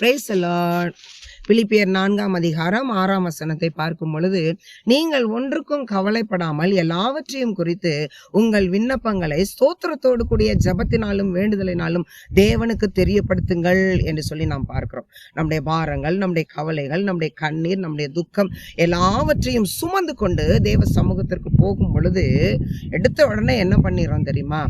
Price பிலிப்பியர் நான்காம் அதிகாரம் ஆறாம் வசனத்தை பார்க்கும் பொழுது நீங்கள் ஒன்றுக்கும் கவலைப்படாமல் எல்லாவற்றையும் குறித்து உங்கள் விண்ணப்பங்களை ஸ்தோத்திரத்தோடு கூடிய ஜபத்தினாலும் வேண்டுதலினாலும் தேவனுக்கு தெரியப்படுத்துங்கள் என்று சொல்லி நாம் பார்க்கிறோம். நம்முடைய பாரங்கள் நம்முடைய கவலைகள் நம்முடைய கண்ணீர் நம்முடைய துக்கம் எல்லாவற்றையும் சுமந்து கொண்டு தேவ சமூகத்திற்கு போகும் பொழுது எடுத்த உடனே என்ன பண்ணிடுறோம் தெரியுமா?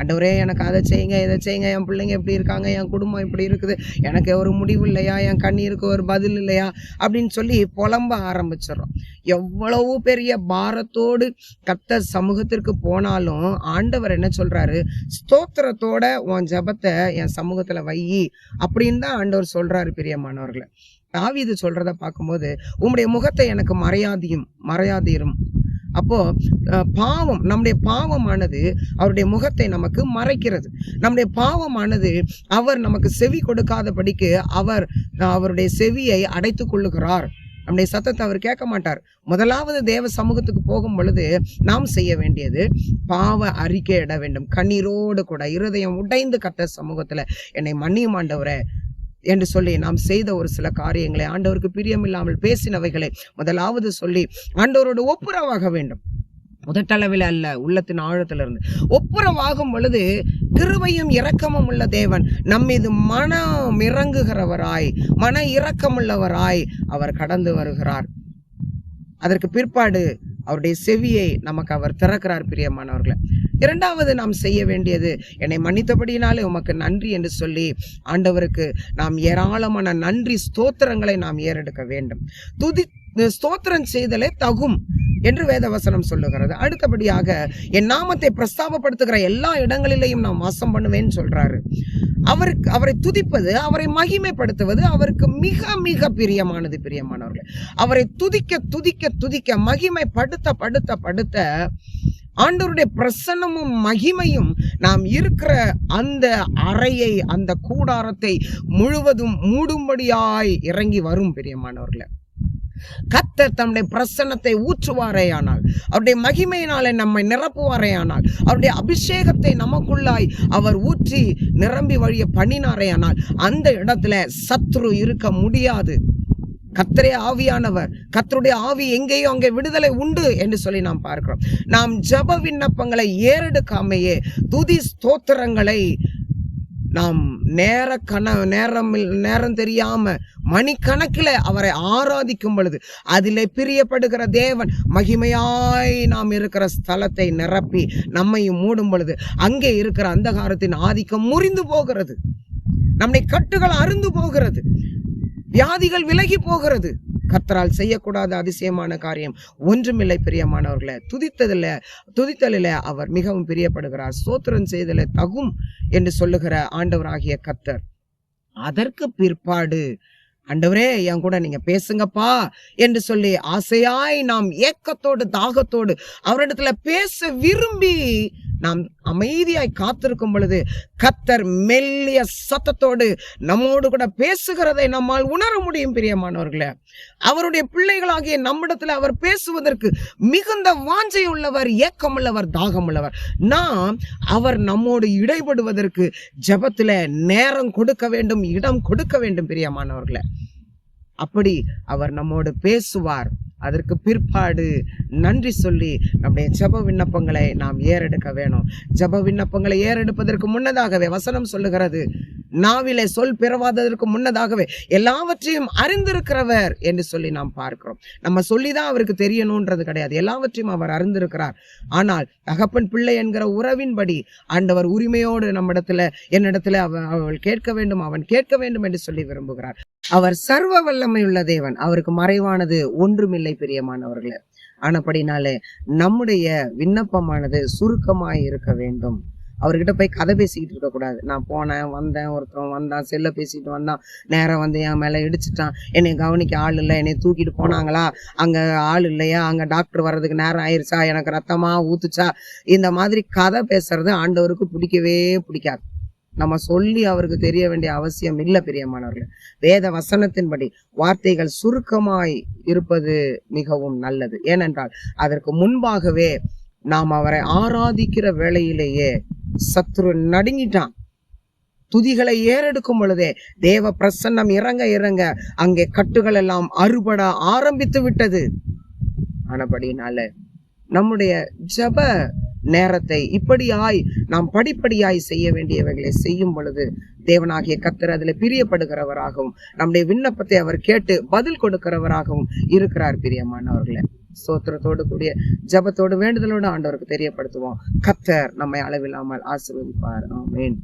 அண்டவரே எனக்கு அதை செய்யுங்க இதை செய்யுங்க. என் பிள்ளைங்க எப்படி இருக்காங்க என் குடும்பம் இப்படி இருக்குது. எனக்கு ஒரு முடிவு இல்லையா என் கண்ணீருக்கு ஒரு பதில் இல்லையா அப்படின்னு சொல்லி புலம்ப ஆரம்பிச்சிடுறோம். எவ்வளவு பெரிய பாரத்தோடு கத்த சமூகத்திற்கு போனாலும் ஆண்டவர் என்ன சொல்கிறாரு ஸ்தோத்திரத்தோட உன் ஜபத்தை என் சமூகத்தில் வையி அப்படின்னு தான் ஆண்டவர் சொல்கிறாரு பிரியமானவர்களை. இது சொல்கிறத பார்க்கும்போது உம்முடைய முகத்தை எனக்கு மறையாதியும் மறையாதிரும். அப்போ பாவம் நம்முடைய பாவமானது அவருடைய முகத்தை நமக்கு மறைக்கிறது. நம்முடைய பாவமானது அவர் நமக்கு செவி கொடுக்காதபடிக்கு அவர் அவருடைய செவியை அடைத்து கொள்ளுகிறார். நம்முடைய சத்தத்தை அவர் கேட்க மாட்டார். முதலாவது தேவ சமூகத்துக்கு போகும் பொழுது நாம் செய்ய வேண்டியது பாவ அறிக்கையிட வேண்டும். கண்ணீரோடு கூட இருதயம் உடைந்து கத்த சமூகத்தில் என்னை மன்னியும் என்று சொல்லி நாம் செய்த ஒரு சில காரியங்களை ஆண்டவருக்கு பிரியமில்லாமல் பேசினவைகளை முதலாவது சொல்லி ஆண்டவரோடு ஒப்புரவாக வேண்டும். முதட்டளவில் அல்ல உள்ளத்தின் ஆழத்திலிருந்து. ஒப்புரவாகும் பொழுது கிருபையும் இரக்கமும் உள்ள தேவன் நம்மீது மனம் இறங்குகிறவராய் மன இரக்கமுள்ளவராய் அவர் கடந்து வருகிறார். அதற்கு பிற்பாடு அவருடைய செவியை நமக்கு அவர் திறக்கிறார் பிரியமானவர்களை. இரண்டாவது நாம் செய்ய வேண்டியது என்னை மன்னித்தபடியினாலே உமக்கு நன்றி என்று சொல்லி ஆண்டவருக்கு நாம் ஏராளமான நன்றி ஸ்தோத்திரங்களை நாம் ஏறெடுக்க வேண்டும். துதி ஸ்தோத்திரம் செய்தலே தகும் என்று வேதவசனம் சொல்லுகிறது. அடுத்தபடியாக என் நாமத்தை பிரஸ்தாபப்படுத்துகிற எல்லா இடங்களிலேயும் நான் வாசம் பண்ணுவேன்னு சொல்றாரு. அவருக்கு அவரை துதிப்பது அவரை மகிமைப்படுத்துவது அவருக்கு மிக மிக பிரியமானது பிரியமானவர்கள். அவரை துதிக்க துதிக்க துதிக்க மகிமைப்படுத்த படுத்த படுத்த ஆண்டவருடைய பிரசன்னமும் மகிமையும் நாம் இருக்கிற அந்த அறையை அந்த கூடாரத்தை முழுவதும் மூடும்படியாய் இறங்கி வரும் பிரியமானவர்களை. கத்தர் தம்முடைய பிரசன்னத்தை ஊற்றுவாரேயானால் அவருடைய மகிமையினாலே நம்மை நிரப்புவாரேயானால் அவருடைய அபிஷேகத்தை நமக்குள்ளாய் அவர் ஊற்றி நிரம்பி வழிய பண்ணினாரேயானால் அந்த இடத்துல சத்ரு இருக்க முடியாது. கத்தரே ஆவியானவர். கத்தருடைய ஆவி எங்கேயோ அங்கே விடுதலை உண்டு என்று சொல்லி நாம் பார்க்கிறோம். நாம் ஜப விண்ணப்பங்களை ஏறெடுக்காமையே துதி ஸ்தோத்திரங்களை நாம் நேர கண நேரம் நேரம் தெரியாமல் மணிக்கணக்கில் அவரை ஆராதிக்கும் பொழுது அதிலே பிரியப்படுகிற தேவன் மகிமையாய் நாம் இருக்கிற ஸ்தலத்தை நிரப்பி நம்மையும் மூடும் பொழுது அங்கே இருக்கிற அந்தகாரத்தின் ஆதிக்கம் முறிந்து போகிறது. நம்முடைய கட்டுகள் அருந்து போகிறது. வியாதிகள் விலகி போகிறது. கர்த்தரால் செய்யக்கூடாத அதிசயமான காரியம் ஒன்றுமில்லை பிரியமானவர்களை. துதித்ததில் துதித்தலில் அவர் மிகவும் பிரியப்படுகிறார். சோத்திரம் செய்தல தகும் என்று சொல்லுகிற ஆண்டவராகிய கர்த்தர். அதற்கு பிற்பாடு அண்டவரே என் கூட நீங்க பேசுங்கப்பா என்று சொல்லி ஆசையாய் நாம் ஏக்கத்தோடு தாகத்தோடு அவரிடத்துல பேச விரும்பி நாம் அமைதியாய் காத்திருக்கும் பொழுது கத்தர் மெல்லிய சத்தத்தோடு நம்மோடு கூட பேசுகிறதை நம்மால் உணர முடியும் பிரியமானவர்களே. அவருடைய பிள்ளைகளாகிய நம்மிடத்துல அவர் பேசுவதற்கு மிகுந்த வாஞ்சை உள்ளவர் ஏக்கமுள்ளவர் தாகமுள்ளவர். நாம் அவர் நம்மோடு இடைபடுவதற்கு ஜெபத்துல நேரம் கொடுக்க வேண்டும் இடம் கொடுக்க வேண்டும் பிரியமானவர்களே. அப்படி அவர் நம்மோடு பேசுவார். அதற்கு பிற்பாடு நன்றி சொல்லி நம்முடைய ஜெப விண்ணப்பங்களை நாம் ஏறெடுக்க வேணும். ஜெப விண்ணப்பங்களை ஏறெடுப்பதற்கு முன்னதாகவே வசனம் சொல்லுகிறது. நாவிலே சொல் பிறவாததற்கு முன்னதாகவே எல்லாவற்றையும் அறிந்திருக்கிறவர் என்று சொல்லி நாம் பார்க்கிறோம். நம்ம சொல்லிதான் அவருக்கு தெரியணுன்றது கிடையாது. எல்லாவற்றையும் அவர் அறிந்திருக்கிறார். ஆனால் தகப்பன் பிள்ளை என்கிற உறவின்படி ஆண்டவர் உரிமையோடு நம்மிடத்துல என்னிடத்துல அவ அவள் கேட்க வேண்டும் அவன் கேட்க வேண்டும் என்று சொல்லி விரும்புகிறார். அவர் சர்வ வல்லமை உள்ள தேவன். அவருக்கு மறைவானது ஒன்றுமில்லை பிரியமானவர்களே. ஆனப்படினாலே நம்முடைய விண்ணப்பமானது சுருக்கமாய் இருக்க வேண்டும். அவர்கிட்ட போய் கதை பேசிக்கிட்டு இருக்கக்கூடாது நான் போனேன் வந்தேன் ஒருத்தன் வந்தான் செல்ல பேசிட்டு வந்தான். நேரம் வந்து என் மேலே இடிச்சிட்டான். என்னை கவனிக்க ஆள் இல்லை என்னை தூக்கிட்டு போனாங்களா? அங்கே ஆள் இல்லையா? அங்கே டாக்டர் வர்றதுக்கு நேரம் ஆயிடுச்சா எனக்கு ரத்தமா ஊத்துச்சா? இந்த மாதிரி கதை பேசுறது ஆண்டவருக்கு பிடிக்கவே பிடிக்காது. நம்ம சொல்லி அவருக்கு தெரிய வேண்டிய அவசியம் இல்லை பிரியமானவர்கள். வேத வசனத்தின்படி வார்த்தைகள் சுருக்கமாய் இருப்பது மிகவும் நல்லது. ஏனென்றால் அதற்கு முன்பாகவே நாம் அவரை ஆராதிக்கிற வேளையிலேயே சத்ரு நடுங்கிட்டான். துதிகளை ஏறெடுக்கும் பொழுதே தேவ பிரசன்னம் இறங்க இறங்க அங்கே கட்டுகள் எல்லாம் அறுபட ஆரம்பித்து விட்டது. ஆனபடினால நம்முடைய ஜப நேரத்தை இப்படியாய் நாம் படிப்படியாய் செய்ய வேண்டியவைகளை செய்யும் பொழுது தேவனாகிய கத்தர் அதில் பிரியப்படுகிறவராகவும் நம்முடைய விண்ணப்பத்தை அவர் கேட்டு பதில் கொடுக்கிறவராகவும் இருக்கிறார் பிரியமானவர்களை. ஸ்தோத்திரத்தோடு கூடிய ஜபத்தோடு வேண்டுதலோடு ஆண்டவருக்கு தெரியப்படுத்துவோம். கத்தர் நம்மை அளவில்லாமல் ஆசீர்வதிப்பார். ஆமேன்.